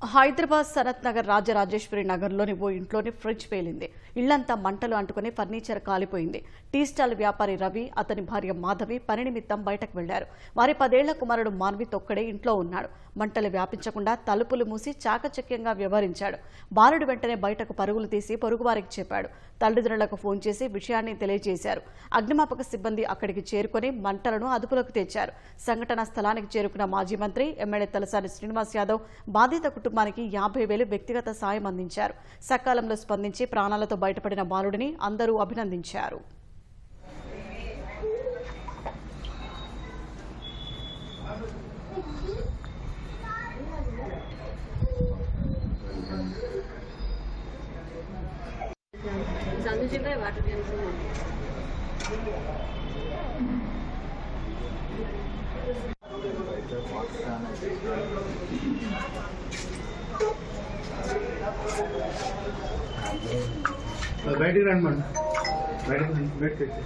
హైదరాబాద్ సనత్ నగర్ రాజరాజేశ్వరి నగర్లోని ఓ ఇంట్లోని ఫ్రిడ్జ్ పేలింది. ఇళ్ళంతా మంటలు అంటుకుని ఫర్నిచర్ కాలిపోయింది. టీ స్టాల్ వ్యాపారి రవి అతని భార్య మాధవి పని నిమిత్తం బయటకు వెళ్ళారు వారి పదేళ్ళ కుమారుడు మాన్విత్ ఒక్కడే ఇంట్లో ఉన్నాడు. మంటలు వ్యాపించకుండా తలుపులు మూసి చాకచక్యంగా వ్యవహరించాడు. బాలుడు వెంటనే బయటకు పరుగులు తీసి పొరుగువారికి చెప్పాడు. తల్లిదండ్రులకు ఫోన్ చేసి విషయాన్ని తెలియజేశారు. అగ్నిమాపక సిబ్బంది అక్కడికి చేరుకొని మంటలను అదుపులోకి తెచ్చారు. సంఘటనా స్థలానికి చేరుకున్న మాజీ మంత్రి ఎమ్మెల్యే తలసాని శ్రీనివాస్ యాదవ్ బాధిత కుటుంబానికి యాభై వేలు వ్యక్తిగత సాయం అందించారు సకాలంలో స్పందించి ప్రాణాలతో బయటపడిన బాలుడిని అందరూ అభినందించారు Thank you. బయటికి రండి మనం బయటకు బయటకు వచ్చి